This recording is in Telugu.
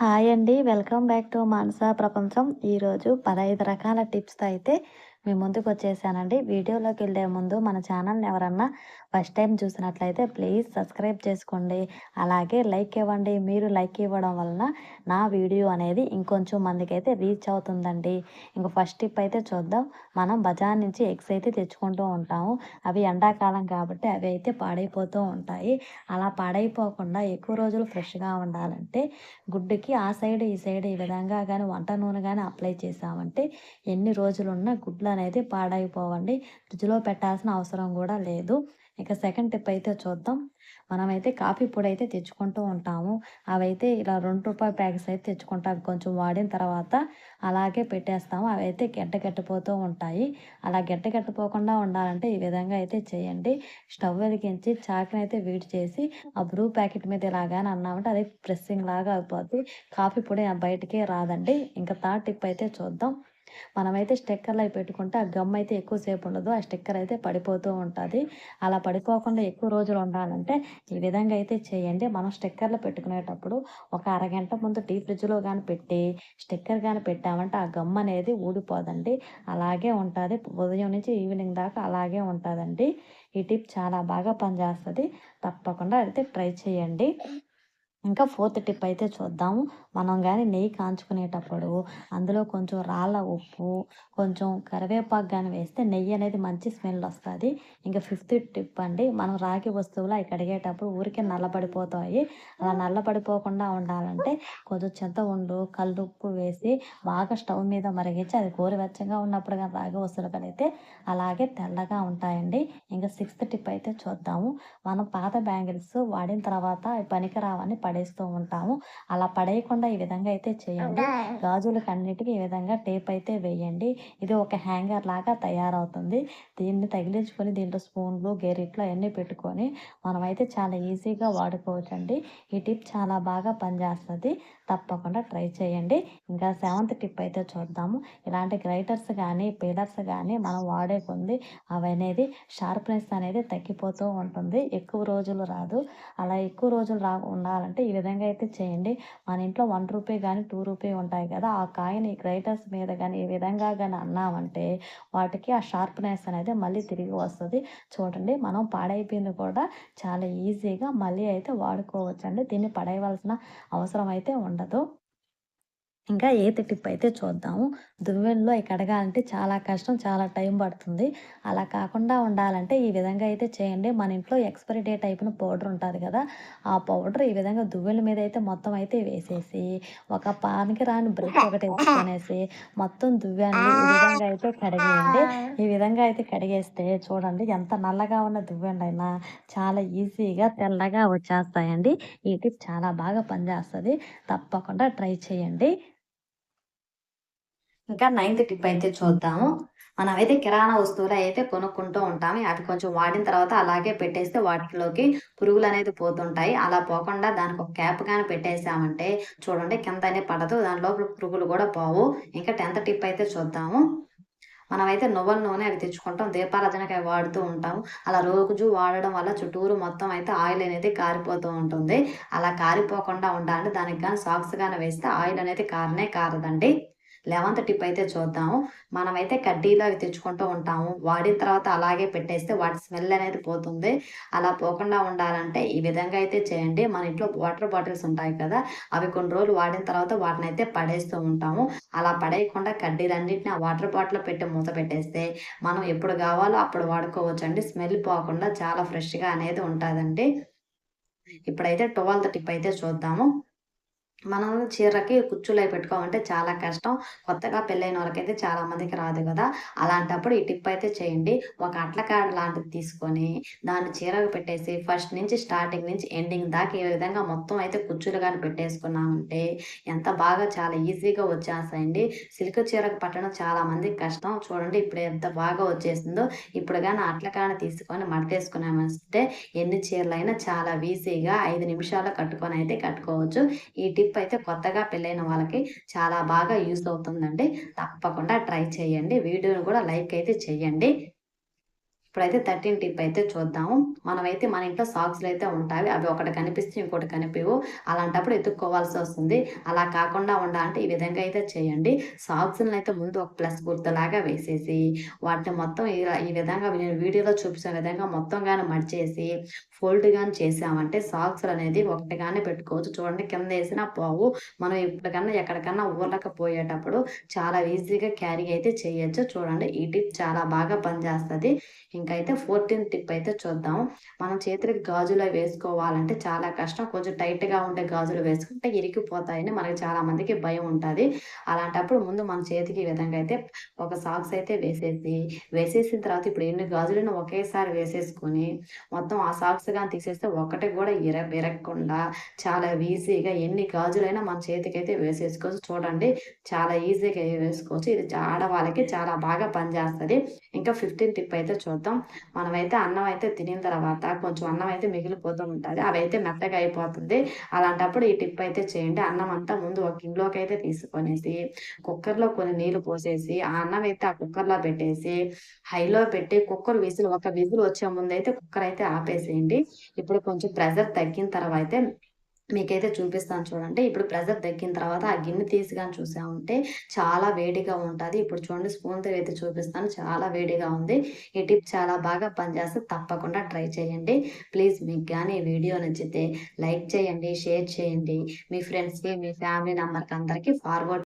హాయ్ అండి. వెల్కమ్ బ్యాక్ టు మానస ప్రపంచం. ఈరోజు పదహైదు రకాల టిప్స్తో అయితే మీ ముందుకు వచ్చేసానండి వీడియోలోకి వెళ్ళే ముందు మన ఛానల్ని ఎవరన్నా ఫస్ట్ టైం చూసినట్లయితే ప్లీజ్ సబ్స్క్రైబ్ చేసుకోండి. అలాగే లైక్ ఇవ్వండి. మీరు లైక్ ఇవ్వడం వలన నా వీడియో అనేది ఇంకొంచెం మందికి అయితే రీచ్ అవుతుందండి. ఇంక ఫస్ట్ టిప్ అయితే చూద్దాం. మనం బజార్ నుంచి ఎగ్స్ అయితే తెచ్చుకుంటూ ఉంటాము. అవి ఎండాకాలం కాబట్టి అవి అయితే పాడైపోతూ ఉంటాయి. అలా పాడైపోకుండా ఎక్కువ రోజులు ఫ్రెష్గా ఉండాలంటే గుడ్డుకి ఆ సైడ్ ఈ సైడ్ ఈ విధంగా కానీ వంట నూనె కానీ అప్లై చేసామంటే ఎన్ని రోజులున్నా గుడ్లు అనేది పాడైపోవండి. ఫ్రిడ్జ్లో పెట్టాల్సిన అవసరం కూడా లేదు. ఇక సెకండ్ టిప్ అయితే చూద్దాం. మనమైతే కాఫీ పొడి అయితే తెచ్చుకుంటూ ఉంటాము. అవైతే ఇలా రెండు రూపాయల ప్యాకెట్స్ అయితే తెచ్చుకుంటాం. కొంచెం వాడిన తర్వాత అలాగే పెట్టేస్తాము. అవి అయితే గడ్డ కట్టిపోతూ ఉంటాయి. అలా గడ్డ కట్టిపోకుండా ఉండాలంటే ఈ విధంగా అయితే చేయండి. స్టవ్ వెలిగించి చాకుని అయితే వేడి చేసి ఆ బ్రూ ప్యాకెట్ మీద ఇలాగానే అన్నామంటే అది ప్రెస్సింగ్ లాగా అయిపోద్ది. కాఫీ పొడి బయటికే రాదండి. ఇంకా థర్డ్ టిప్ అయితే చూద్దాం. మనమైతే స్టిక్కర్లు అవి పెట్టుకుంటే ఆ గమ్ అయితే ఎక్కువసేపు ఉండదు. ఆ స్టిక్కర్ అయితే పడిపోతూ ఉంటుంది. అలా పడిపోకుండా ఎక్కువ రోజులు ఉండాలంటే ఈ విధంగా అయితే చేయండి. మనం స్టిక్కర్లు పెట్టుకునేటప్పుడు ఒక అరగంట ముందు టీ ఫ్రిడ్జ్లో కానీ పెట్టి స్టిక్కర్ కానీ పెట్టామంటే ఆ గమ్ అనేది ఊడిపోదండి. అలాగే ఉంటుంది. ఉదయం నుంచి ఈవినింగ్ దాకా అలాగే ఉంటుందండి. ఈ టిప్ చాలా బాగా పనిచేస్తుంది. తప్పకుండా అయితే ట్రై చేయండి. ఇంకా ఫోర్త్ టిప్ అయితే చూద్దాము మనం కానీ నెయ్యి కాంచుకునేటప్పుడు అందులో కొంచెం రాళ్ళ ఉప్పు కొంచెం కరివేపాకు కానీ వేస్తే నెయ్యి అనేది మంచి స్మెల్ వస్తుంది. ఇంకా ఫిఫ్త్ టిప్ అండి మనం రాగి వస్తువులు అవి కడిగేటప్పుడు ఊరికే నల్లబడిపోతాయి. అలా నల్లబడిపోకుండా ఉండాలంటే కొంచెం చింతపండు కల్లుప్పు వేసి బాగా స్టవ్ మీద మరిగించి అది గోరువెచ్చగా ఉన్నప్పుడు కానీ రాగి వస్తువులు కడిగితే అలాగే తెల్లగా ఉంటాయండి. ఇంకా సిక్స్త్ టిప్ అయితే చూద్దాము. మనం పాత బ్యాంగిల్స్ వాడిన తర్వాత పనికి రావని పడేస్తూ ఉంటాము. అలా పడేయకుండా ఈ విధంగా అయితే చేయండి. గాజులకు అన్నిటికీ ఈ విధంగా టేప్ అయితే వేయండి. ఇది ఒక హ్యాంగర్ లాగా తయారవుతుంది. దీన్ని తగిలించుకొని దీంట్లో స్పూన్లు గెరిట్లు అవన్నీ పెట్టుకొని మనమైతే చాలా ఈజీగా వాడుకోవచ్చండి. ఈ టిప్ చాలా బాగా పనిచేస్తుంది. తప్పకుండా ట్రై చేయండి. ఇంకా సెవెంత్ టిప్ అయితే చూద్దాము. ఇలాంటి గ్రైటర్స్ కానీ పీలర్స్ కానీ మనం వాడే కొంది అవి అనేది షార్ప్నెస్ అనేది తగ్గిపోతూ ఉంటుంది. ఎక్కువ రోజులు రాదు. అలా ఎక్కువ రోజులు రా ఉండాలంటే ఈ విధంగా అయితే చేయండి. మన ఇంట్లో వన్ రూపీ కానీ టూ రూపీ ఉంటాయి కదా. ఆ కాయని గ్రైటర్స్ మీద కానీ ఈ విధంగా కానీ అన్నామంటే వాటికి ఆ షార్ప్నెస్ అనేది మళ్ళీ తిరిగి వస్తుంది. చూడండి మనం పాడైపోయింది కూడా చాలా ఈజీగా మళ్ళీ అయితే వాడుకోవచ్చు అండి దీన్ని పడేయవలసిన అవసరం అయితే ఉండదు. ఇంకా ఏతి టిప్ అయితే చూద్దాము. దువ్వెనలో కడగాలంటే చాలా కష్టం చాలా టైం పడుతుంది. అలా కాకుండా ఉండాలంటే ఈ విధంగా అయితే చేయండి. మన ఇంట్లో ఎక్స్పైరీ డేట్ అయిపోయిన పౌడర్ ఉంటుంది కదా ఆ పౌడర్ ఈ విధంగా దువ్వెల మీద అయితే మొత్తం అయితే వేసేసి ఒక పానికి రాని బ్రష్ ఒకటి వేసుకునేసి మొత్తం దువ్వాన్ని ఈ విధంగా అయితే కడిగేయండి. ఈ విధంగా అయితే కడిగేస్తే చూడండి ఎంత నల్లగా ఉన్న దువ్వెండైనా చాలా ఈజీగా తెల్లగా వచ్చేస్తాయండి. ఈ టిప్ చాలా బాగా పనిచేస్తుంది. తప్పకుండా ట్రై చేయండి. ఇంకా నైన్త్ టిప్ అయితే చూద్దాము. మనం అయితే కిరాణా వస్తువులు అయితే కొనుక్కుంటూ ఉంటాము. అవి కొంచెం వాడిన తర్వాత అలాగే పెట్టేస్తే వాటిలోకి పురుగులు అనేది పోతుంటాయి. అలా పోకుండా దానికి ఒక క్యాప్ కానీ పెట్టేసామంటే చూడండి కిందనే పడదు. దాని లోపల పురుగులు కూడా పోవు. ఇంకా టెన్త్ టిప్ అయితే చూద్దాము. మనమైతే నువ్వుల నూనె అవి తెచ్చుకుంటాం. దీపారాధనకి అవి వాడుతూ ఉంటాము. అలా రోజు వాడడం వల్ల చుట్టూరు మొత్తం అయితే ఆయిల్ అనేది కారిపోతూ ఉంటుంది. అలా కారిపోకుండా ఉండాలంటే దానికి కానీ సాక్స్ కానీ వేస్తే ఆయిల్ అనేది కారనే కారదండి. లెవెంత్ టిప్ అయితే చూద్దాము. మనమైతే కడ్డీలు అవి తెచ్చుకుంటూ ఉంటాము. వాడిన తర్వాత అలాగే పెట్టేస్తే వాటి స్మెల్ అనేది పోతుంది. అలా పోకుండా ఉండాలంటే ఈ విధంగా అయితే చేయండి. మన ఇంట్లో వాటర్ బాటిల్స్ ఉంటాయి కదా అవి కొన్ని రోజులు వాడిన తర్వాత వాటిని అయితే పడేస్తూ ఉంటాము. అలా పడేయకుండా కడ్డీలన్నింటినీ ఆ వాటర్ బాటిల్ పెట్టి మూత పెట్టేస్తే మనం ఎప్పుడు కావాలో అప్పుడు వాడుకోవచ్చు అండి స్మెల్ పోకుండా చాలా ఫ్రెష్గా అనేది ఉంటుందండి. ఇప్పుడైతే ట్వెల్త్ టిప్ అయితే చూద్దాము. మనం చీరకి కుచ్చులు అవి పెట్టుకోమంటే చాలా కష్టం. కొత్తగా పెళ్ళైన వాళ్ళకైతే చాలా మందికి రాదు కదా. అలాంటప్పుడు ఈ టిప్ అయితే చేయండి. ఒక అట్లకాడ లాంటిది తీసుకొని దాన్ని చీరకు పెట్టేసి ఫస్ట్ నుంచి స్టార్టింగ్ నుంచి ఎండింగ్ దాకా ఈ విధంగా మొత్తం అయితే కుచ్చులు కానీ పెట్టేసుకున్నామంటే ఎంత బాగా చాలా ఈజీగా వచ్చేస్తాయండి. సిల్క్ చీరకు పట్టడం చాలా మందికి కష్టం. చూడండి ఇప్పుడు ఎంత బాగా వచ్చేసిందో. ఇప్పుడు కానీ అట్లకాడ తీసుకొని మడతేసుకున్నామంటే ఎన్ని చీరలైనా చాలా ఈజీగా ఐదు నిమిషాలు కట్టుకొని అయితే కట్టుకోవచ్చు. ఈ టిప్ టిప్ అయితే కొత్తగా పెళ్ళైన వాళ్ళకి చాలా బాగా యూస్ అవుతుందండి. తప్పకుండా ట్రై చేయండి. వీడియోని కూడా లైక్ అయితే చేయండి. ఇప్పుడైతే థర్టీన్ టిప్ అయితే చూద్దాము. మనమైతే మన ఇంట్లో సాక్స్లు అయితే ఉంటాయి. అవి ఒకటి కనిపిస్తే ఇంకోటి కనిపివు అలాంటప్పుడు ఎత్తుక్కోవాల్సి వస్తుంది. అలా కాకుండా ఉండాలంటే ఈ విధంగా అయితే చేయండి. సాక్స్ని అయితే ముందు ఒక ప్లస్ గుర్తులాగా వేసేసి వాటిని మొత్తం ఈ విధంగా నేను వీడియోలో చూపించిన విధంగా మొత్తం కానీ మడిచేసి ఫోల్డ్ కానీ చేసామంటే సాక్స్లు అనేది ఒకటిగానే పెట్టుకోవచ్చు. చూడండి కింద వేసినా పోవు. మనం ఇప్పటికన్నా ఎక్కడికన్నా ఊర్లకు పోయేటప్పుడు చాలా ఈజీగా క్యారీ అయితే చేయొచ్చు. చూడండి ఈ టిప్ చాలా బాగా పనిచేస్తుంది. ఇంకైతే ఫోర్టీన్ టిప్ అయితే చూద్దాం. మనం చేతులకి గాజులు వేసుకోవాలంటే చాలా కష్టం. కొంచెం టైట్గా ఉండే గాజులు వేసుకుంటే ఇరికిపోతాయని మనకి చాలా మందికి భయం ఉంటుంది. అలాంటప్పుడు ముందు మన చేతికి విధంగా అయితే ఒక సాక్స్ అయితే వేసేసి వేసేసిన తర్వాత ఇప్పుడు ఎన్ని గాజులను ఒకేసారి వేసేసుకొని మొత్తం ఆ సాక్స్ కానీ తీసేస్తే ఒకటి కూడా ఇర విరగకుండా చాలా ఈజీగా ఎన్ని గాజులైనా మన చేతికి అయితే వేసేసుకోవచ్చు. చూడండి చాలా ఈజీగా వేసుకోవచ్చు. ఇది ఆడవాళ్ళకి చాలా బాగా పనిచేస్తుంది. ఇంకా ఫిఫ్టీన్ టిప్ అయితే చూద్దాం. మనమైతే అన్నం అయితే తినిన తర్వాత కొంచెం అన్నం అయితే మిగిలిపోతూ ఉంటుంది. అవైతే మెత్తగా అయిపోతుంది. అలాంటప్పుడు ఈ టిప్ అయితే చేయండి. అన్నం అంతా ముందు ఒక గిన్నెలోకి అయితే తీసుకొనేసి కుక్కర్లో కొన్ని నీళ్ళు పోసేసి ఆ అన్నం అయితే ఆ కుక్కర్లో పెట్టేసి హైలో పెట్టి కుక్కర్ విజిల్ ఒక విజిల్ వచ్చే ముందు అయితే కుక్కర్ అయితే ఆపేసేయండి. ఇప్పుడు కొంచెం ప్రెషర్ తగ్గిన తర్వాత అయితే మీకైతే చూపిస్తాను చూడండి. ఇప్పుడు ప్రెజర్ తగ్గిన తర్వాత ఆ గిన్నె తీసి కానీ చూసామంటే చాలా వేడిగా ఉంటుంది. ఇప్పుడు చూడండి స్పూన్తో అయితే చూపిస్తాను. చాలా వేడిగా ఉంది. ఈ టిప్ చాలా బాగా పనిచేస్తే తప్పకుండా ట్రై చేయండి. ప్లీజ్ మీకు కానీ ఈ వీడియో నచ్చితే లైక్ చేయండి షేర్ చేయండి. మీ ఫ్రెండ్స్కి మీ ఫ్యామిలీ మెంబర్కి అందరికీ ఫార్వర్డ్